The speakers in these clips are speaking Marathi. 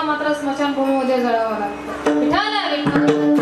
मात्र स्मशानभूमीमध्ये जळावं लागतं विठाला विठ्ठल.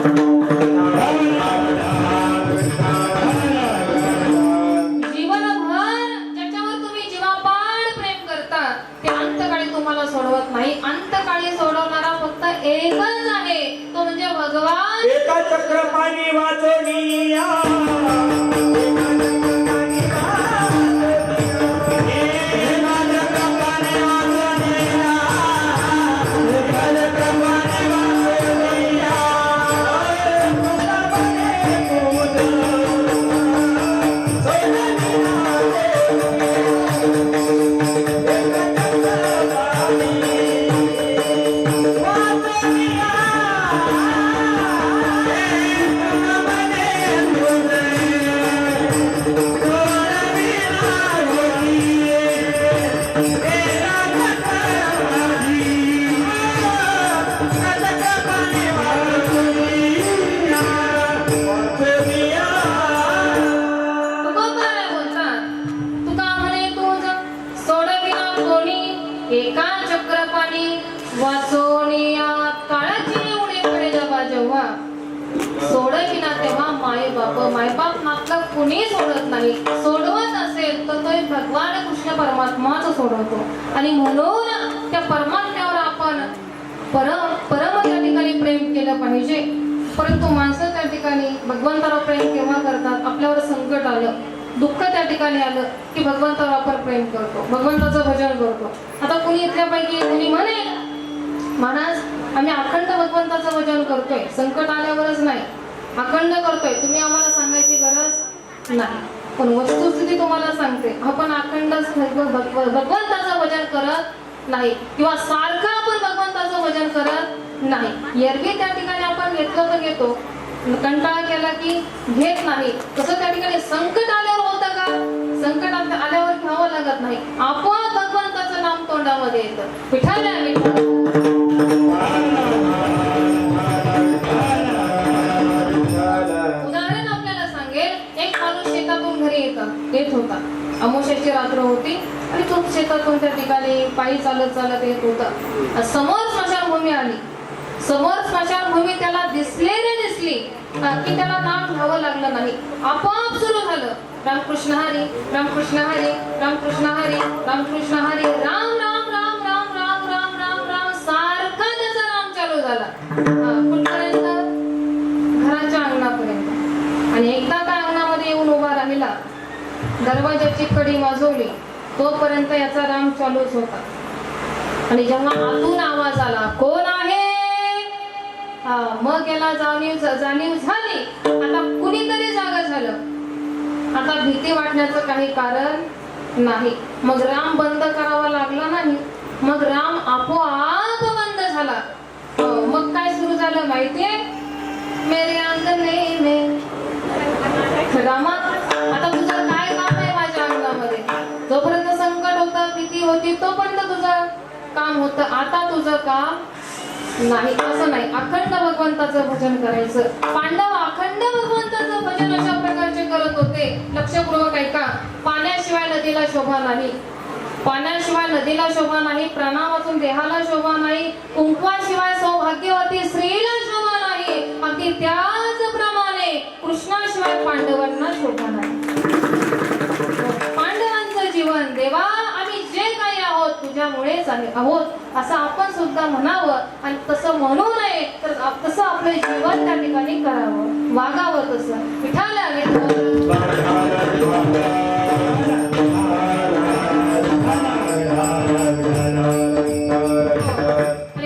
मायबाप कुणी सोडत नाही. सोडवत असेल तर तो भगवान कृष्ण परमात्माच सोडवतो. आणि म्हणून त्या परमात्म्यावर आपण परम परम त्या ठिकाणी प्रेम केलं पाहिजे. परंतु माणसं त्या ठिकाणी भगवंतावर प्रेम केव्हा करतात? आपल्यावर संकट आलं दुःख त्या ठिकाणी आलं की भगवंतावर आपण प्रेम करतो. भगवंताचं भजन करतो. आता कुणी इथल्यापैकी कुणी म्हणे महाराज आम्ही अखंड भगवंताचं भजन करतोय. संकट आल्यावरच नाही. अखंड करतोय. तुम्ही आम्हाला नाही. पण वस्तुस्थिती तुम्हाला सांगते. आपण अखंड भगव- भगवंताचं भजन करत नाही. किंवा सारखं आपण भगवंताचं भजन करत नाही. एरवी त्या ठिकाणी आपण घेतलं तर घेतो. कंटाळा केला की घेत नाही. तसं त्या ठिकाणी संकट आल्यावर होतं का? संकट आल्यावर घ्यावं लागत नाही. आपोआप भगवंताचं नाम तोंडामध्ये येतं. विठाल्या विठ्ठल घरी येता? येत होता. अमोशाची रात्र होती आणि तो शेतातून त्या ठिकाणी पायी चालत चालत येत होता. समोर स्मशानभूमी आली. समोर स्मशानभूमी त्याला दिसले रे दिसली. की त्याला नाम घ्यावं लागलं नाही. आपोआप सुरू झालं. रामकृष्ण हरी रामकृष्ण हरी रामकृष्ण हरी रामकृष्ण हरी राम राम राम राम राम राम राम राम सारखा त्याचा नाम चालू झाला. दरवाजाची कडी वाजवली तोपर्यंत याचा राम चालूच होता. आणि जेव्हा आतून आवाज आला कोण आहे? हा मग याला जाणीव जाणीव झाली. आता कुणीतरी जागा झालं. आता भीती वाटण्याचं काही कारण नाही. मग राम बंद करावा लागला नाही. मग राम आपोआप बंद झाला. मग काय सुरू झालं माहितीये? मेरे अंगणे में. रामा जोपर्यंत संकट होतं भीती होती तोपर्यंत तुझं काम होतं. आता तुझं काम नाही असं नाही. अखंड भगवंताचं भजन करायचं. पांडव अखंड भगवंताचं भजन अशा प्रकारचे करत होते. लक्षपूर्वक ऐका. पाण्याशिवाय नदीला शोभा नाही. पाण्याशिवाय नदीला शोभा नाही प्राणावाचून देहाला शोभा नाही कुंकवाशिवाय सौभाग्यवती स्त्रीला शोभा नाही. अगदी त्याचप्रमाणे कृष्णाशिवाय पांडवांना शोभा नाही पांडवांचं जीवन देवा आम्ही जे काही आहोत तुझ्यामुळेच आहे आहोत. असं आपण सुद्धा म्हणावं आणि तसं म्हणू नये तर तसं आपलं जीवन त्या ठिकाणी करावं. वागावं तसं. विठाला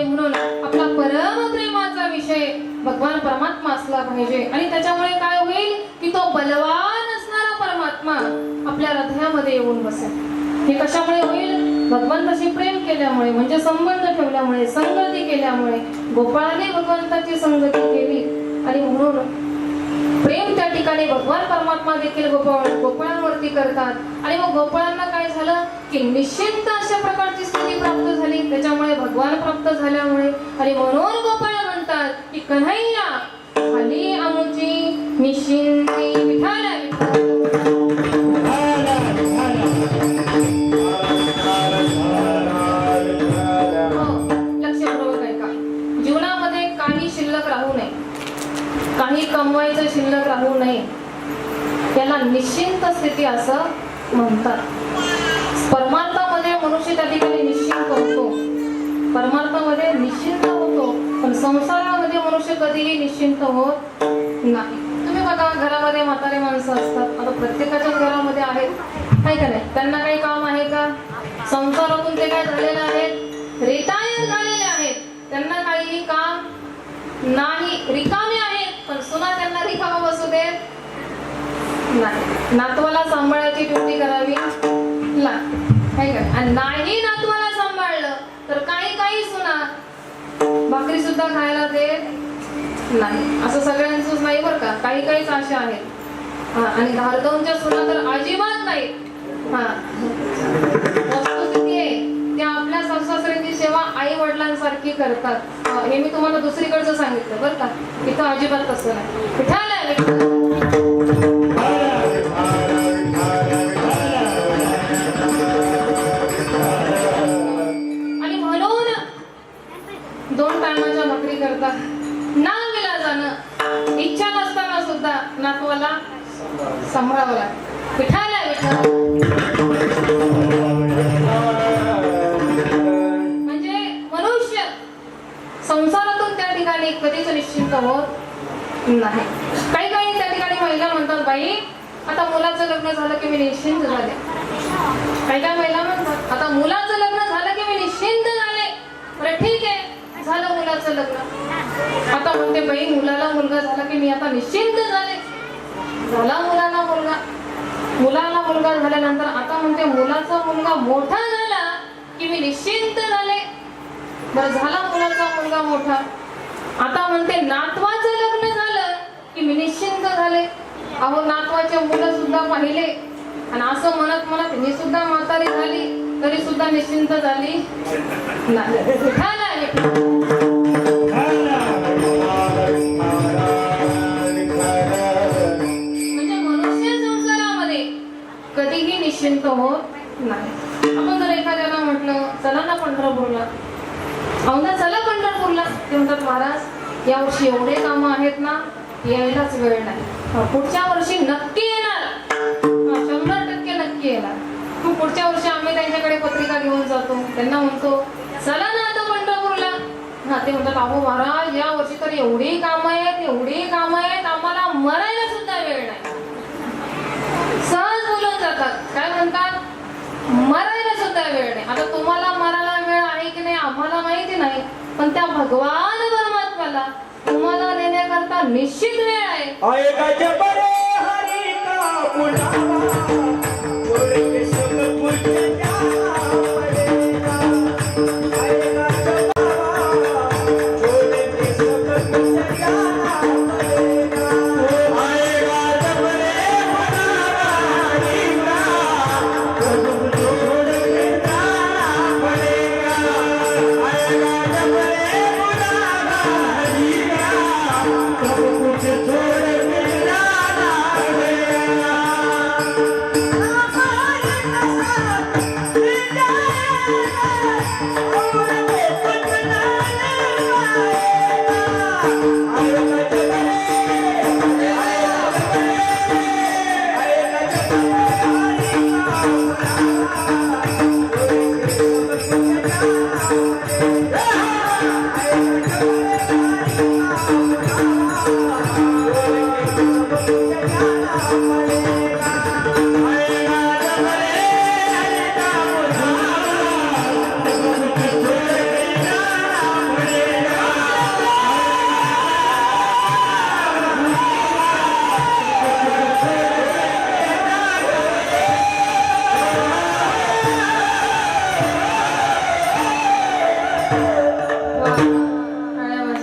म्हणून आपला विषय भगवान परमात्मा असला पाहिजे. आणि त्याच्यामुळे काय होईल? की तो बलवान असणारा परमात्मा आपल्या हृदयामध्ये येऊन बसेल. हे कशामुळे होईल? भगवंताशी प्रेम केल्यामुळे म्हणजे संबंध ठेवल्यामुळे संगती केल्यामुळे गोपाळाने भगवंताची संगती केली. आणि म्हणून प्रेम त्या ठिकाणी भगवान परमात्मा देखील गोपाळ गोपाळांवरती करतात. आणि मग गोपाळांना काय झालं? की निश्चिंत अशा प्रकारची स्थिती प्राप्त झाली. त्याच्यामुळे भगवान प्राप्त झाल्यामुळे आणि म्हणून गोपाळ म्हणतात की कन्हैया स्थिती असं म्हणतात. परमार्थामध्ये मनुष्य त्या ठिकाणी निश्चिंत होतो. परमार्थामध्ये निश्चिंत होतो पण संसारामध्ये मनुष्य कधीही निश्चिंत होत नाही. तुम्ही बघा घरामध्ये म्हातारे माणसं असतात. आता प्रत्येकाच्या घरामध्ये आहेत. नाही का नाही? त्यांना काही काम आहे का? संसारातून ते काय झालेले आहेत रिटायर झालेले आहेत. त्यांना काहीही काम नाही. रिकामे आहेत पण सुना त्यांना रिकामा बसू देत नाही नातवाला सांभाळायची ड्युटी करावी लागते का? आणि नाही नातवाला सांभाळलं तर काही काही सुना भाकरी सुद्धा खायला देत नाही. असं सगळ्यांचंच नाही बरं का? काही काहीच अशा आहेत. हा आणि धारदवच्या सुना तर अजिबात नाही हा. वस्तुस्थिती आहे. त्या आपल्या सासऱ्यांची सेवा आई वडिलांसारखी करतात हे मी तुम्हाला दुसरीकडचं सांगितलं बरं का? इथं अजिबात तसं नाही. विठाल ठिकाणी कधीच निश्चिंत होत नाही. काही काही त्या ठिकाणी महिला म्हणतात बाई आता मुलाचं लग्न झालं की मी निश्चिंत झाले. काही काही महिला म्हणतात आता मुलाचं लग्न झालं की मी निश्चिंत झाले. बरं ठीक आहे झालं मुलाचं लग्न. आता म्हणते बाई मुलाला मुलगा झाला की मी आता निश्चिंत झाले. झाला मुलाला मुलगा. मुलाला मुलगा झाल्यानंतर आता म्हणते मुलाचा मुलगा मोठा झाला की मी निश्चिंत झाले. बरं झाला मुलाचा मुलगा मोठा. आता म्हणते नातवाचं लग्न झालं की मी निश्चिंत झाले. अहो नातवाचे मुलं सुद्धा पाहिले. आणि असं म्हणत म्हणत मी सुद्धा म्हातारी झाली तरी सुद्धा निश्चिंत झाली. नाही. म्हणजे मनुष्य संसारामध्ये कधीही निश्चिंत होत नाही. आपण जर एखाद्याला म्हटलं चला ना पंढरपूरला अहो ना चला पंढरपूरला ते म्हणतात महाराज या वर्षी एवढे कामं आहेत ना यायलाच वेळ नाही. पुढच्या वर्षी नक्की येणार. शंभर टक्के नक्की येणार. मग पुढच्या वर्षी आम्ही त्यांच्याकडे पत्रिका घेऊन जातो त्यांना म्हणतो चला ना आता पंढरपूरला. ना ते म्हणतात बाबू महाराज या वर्षी तर एवढी कामं आहेत एवढी कामं आहेत आम्हाला मरायला सुद्धा वेळ नाही. सहज बोलून जातात. काय म्हणतात? मरायला सुद्धा वेळ नाही. आता तुम्हाला मरायला वेळ आहे की नाही आम्हाला माहिती नाही पण त्या भगवान कला. तुम्हाला नेण्याकरता निश्चित वेळ आहे.